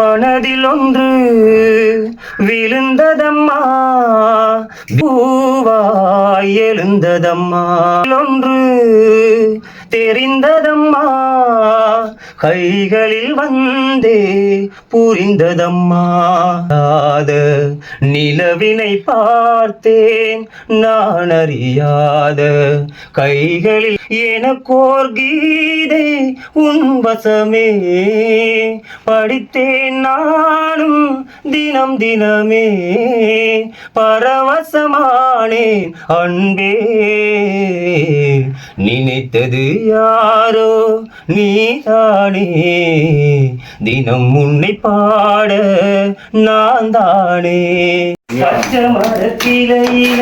மனதில் ஒன்று விழுந்ததம்மா. பூவாய் எழுந்ததம்மா. ஒன்று தெரிந்ததம்மா. கைகளில் வந்தே புரிந்ததம்மா. ஆத நிலவினை பார்த்தேன் நான் அறியாத கைகளில் எனக்கோர் கீதை உன் வசமே. படித்தேன் நானும் தினம் தினமே. பரவசமானேன் அன்பே. நினைத்தது யாரோ நீதானே தினம் உன்னை பாட நான் தானே. பச்சை மரத்திலையில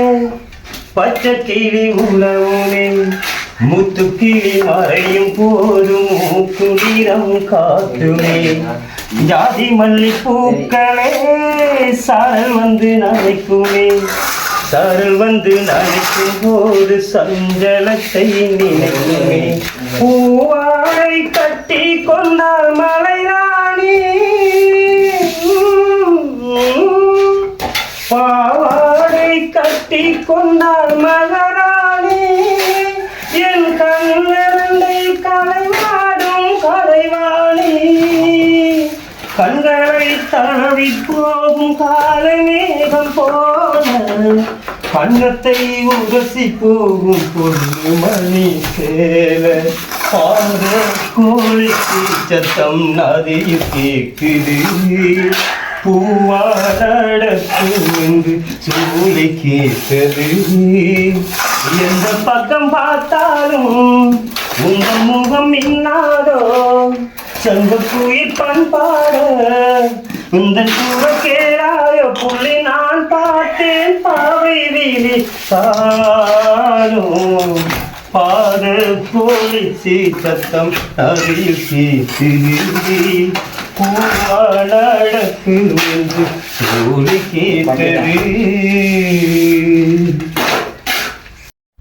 பச்சை கிளி உழவுமே முத்து கிளி மறையும் போதும் குளிரம் காத்துமே. ஜாதி மல்லி பூக்களே சாரல் வந்து நனைக்குமே. சாரல் வந்து நனைக்கும் போது சஞ்சலத்தை நினைக்குமே பூவாய் கட்டி கொண்டால் மலை ராணி. பாவாடை கட்டி கொண்டால் மகராணி என் கண்ணிரண்டை கலைவாடும் கலைவாணி. கண்களை தழுவி போகும் காலை மேகம் போன கண்ணத்தை உரசி போகும் பொண்ணு மணி சேல பாத கோழிக்கு சத்தம் நதியில் கேக்குது பூவாடக்கும் என்று சூழி கேட்டது. எந்த பக்கம் பார்த்தாலும் உங்க முகம் இன்னாதோ சங்க குயிர் பண்பாட இந்த சூழ கேளாயோ புள்ளி நான் பார்த்தேன். பாவை வீதி பாத போலி சீத்தம் அருகில் சீத்திருந்தி பூவாடக்கு என்று சூழி கேட்டது.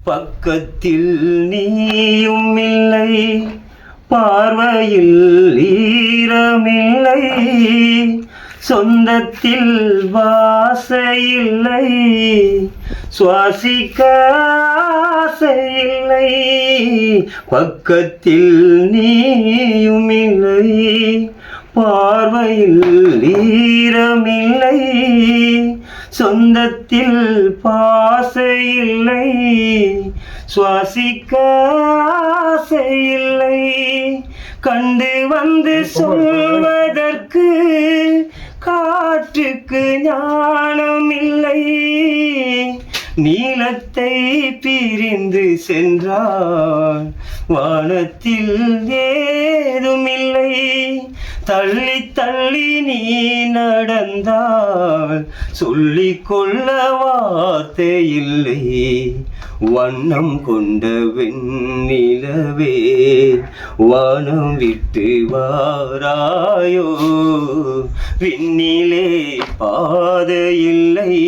பக்கத்தில் நீயும் இல்லை பார்வையில் ஈரமில்லை. சொந்தத்தில் வாசையில்லை. சுவாசிக்க ஆசையில்லை. பக்கத்தில் நீயும் இல்லை பார்வையில் ஈரமில்லை. சொந்தத்தில் பாசையில்லை. சுவாசிக்க ஆசையில்லை. கண்டு வந்து சொல்வதற்கு காற்றுக்கு ஞானம் இல்லை நீளத்தை பிரிந்து சென்றால் வானத்தில் ஏதுமில்லை. தள்ளி தள்ளி நீ நடந்தால் சொல்லிக்கொள்ள வார்த்தை இல்லை. வண்ணம் கொண்ட வெண்ணிலவே வானம் விட்டு வாராயோ? விண்ணிலே பாதை இல்லை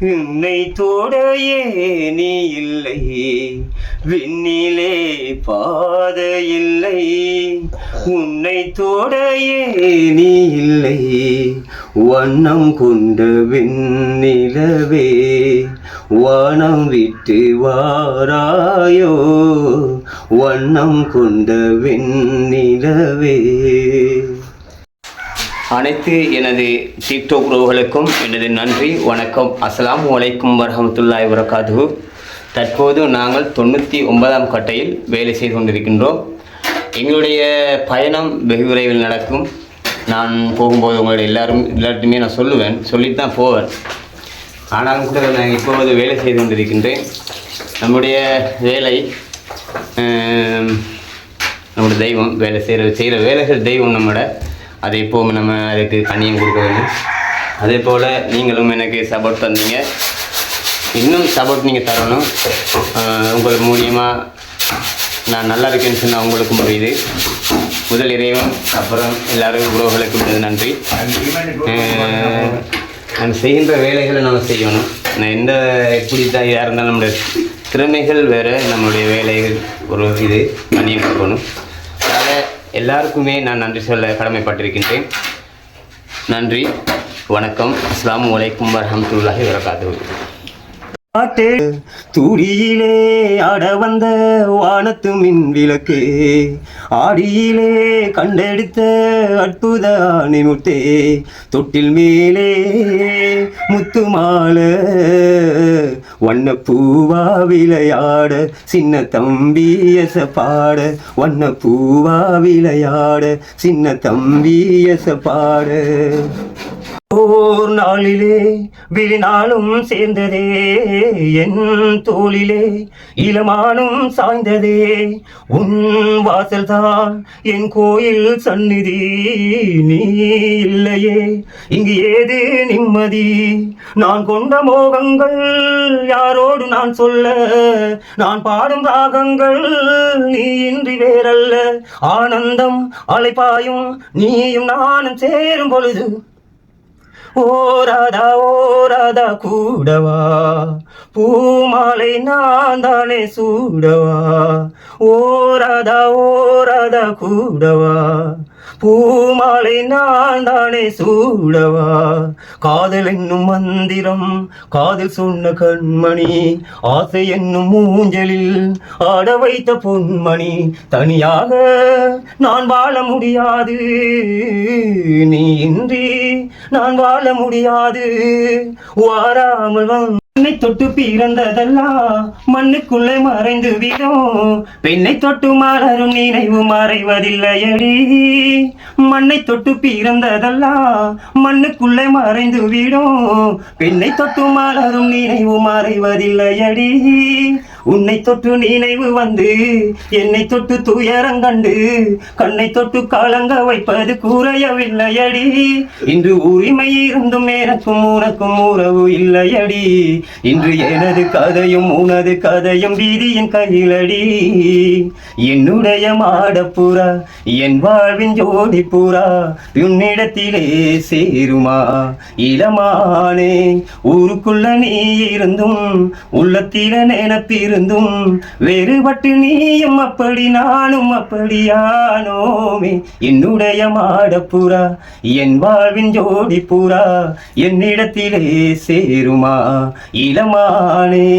உன்னை தோட நீ இல்லை. விண்ணிலே பாதை இல்லை உன்னை தோட நீ இல்லை. வண்ணம் கொண்ட வெண்ணிலவே வானம் விட்டு வாராயோ? வண்ணம் கொண்ட வெண்ணிலவே. அனைத்து எனது டிக்டோக் உறவுகளுக்கும் எனது நன்றி வணக்கம். அஸ்லாம் வலைக்கும் வரஹமத்துல்லாஹி வரகாது தற்போது நாங்கள் தொண்ணூற்றி ஒன்பதாம் கட்டையில் வேலை செய்து கொண்டிருக்கின்றோம். எங்களுடைய பயணம் வெகு விரைவில் நடக்கும். நான் போகும்போது உங்களுடைய எல்லாரும் எல்லார்ட்டுமே நான் சொல்லுவேன். சொல்லிட்டு தான் போவேன். ஆனாலும் கூட நான் இப்போது வேலை செய்து கொண்டிருக்கின்றேன். நம்முடைய வேலை நம்முடைய தெய்வம் வேலை செய்கிற செய்கிற வேலைகள் தெய்வம் நம்மளோட அதை எப்போவும் நம்ம அதுக்கு கண்ணியம் கொடுக்க வேண்டும். அதே போல் நீங்களும் எனக்கு சப்போர்ட் தந்தீங்க. இன்னும் சப்போர்ட் நீங்கள் தரணும். உங்கள் மூலியமாக நான் நல்லா இருக்கேன்னு சொன்னால் உங்களுக்கு முடியுது முதல் இறைவன் அப்புறம் எல்லாரும் உறவுகளுக்கு நன்றி. நான் செய்கின்ற வேலைகளை நம்ம செய்யணும். நான் எந்த எப்படி தான் இதாக இருந்தாலும் நம்முடைய திறமைகள் வேறு நம்மளுடைய வேலைகள் ஒரு இது பண்ணியும் கொடுக்கணும் அதனால் எல்லாருக்குமே நான் நன்றி சொல்ல கடமைப்பட்டிருக்கின்றேன். நன்றி வணக்கம். அஸ்லாம் அலைக்கும் வரமத்துல்லாஹி வரகாத்து பாட்டே துடியிலே ஆட வந்த வானத்து மின் விளக்கு. ஆடியிலே கண்டெடுத்த அற்புத அணிமுட்டே தொட்டில் மேலே முத்து மாலை. வண்ண பூவா விளையாட சின்ன தம்பி எச பாட வண்ண பூவா விளையாட சின்ன தம்பி எச பாட ஓர் நாளிலே விழிநாளும் சேர்ந்ததே. என் தோளிலே இளமானும் சாய்ந்ததே. உன் வாசல்தான் என் கோயில் சந்நிதி. நீ இல்லையே இங்கு ஏது நிம்மதி? நான் கொண்ட மோகங்கள் யாரோடு நான் சொல்ல? நான் பாடும் ராகங்கள் நீ இன்றி வேறல்ல. ஆனந்தம் அலைப்பாயும் நீயும் நானும் சேரும் பொழுது ஓராதா ஓராதா கூடவா? பூமாலை நான் தானே சூடவா? ஓராதா ஓராதா கூடவா? பூமாலை நான் தானே சூடவா? காதல் என்னும் மந்திரம் காதல் சொன்ன கண்மணி ஆசை என்னும் மூஞ்சலில் ஆட வைத்த பொன்மணி தனியாக நான் வாழ முடியாது. நீ இன்றி நான் வாழ முடியாது. வாராமல் பெண்ணை தொட்டு பிறந்ததெல்லாம் மண்ணுக்குள்ளே மறைந்து விடும். பெண்ணை தொட்டு மலரும் நினைவு மறைவதில்லையடி. மண்ணை தொட்டு பிறந்ததெல்லாம் மண்ணுக்குள்ளே மறைந்து விடும். பெண்ணை தொட்டு மலரும் நினைவு மறைவதில்லையடி. உன்னை தொட்டு நினைவு வந்து என்னை தொட்டு துயரங்கண்டு கண்ணை தொட்டு கலங்க வைப்பது கூறையவில்லையடி இன்று உரிமை இருந்தும் எனக்கும் உனக்கும் உறவு இல்லையடி. இன்று எனது கதையும் உனது கதையும் வீதியின் கையிலடி. என்னுடைய மாடப்புறா என் வாழ்வின் ஜோடி புறா உன்னிடத்திலே சேருமா? இளமானே ஊருக்குள்ள நீ இருந்தும் உள்ளத்தில இருந்தும் வேறுபட்டு நீயும் அப்படி நானும் அப்படியானோமே. என்னுடைய மாடப்புறா என் வாழ்வின் ஜோடி புறா என்னிடத்திலே சேருமா இளமானே.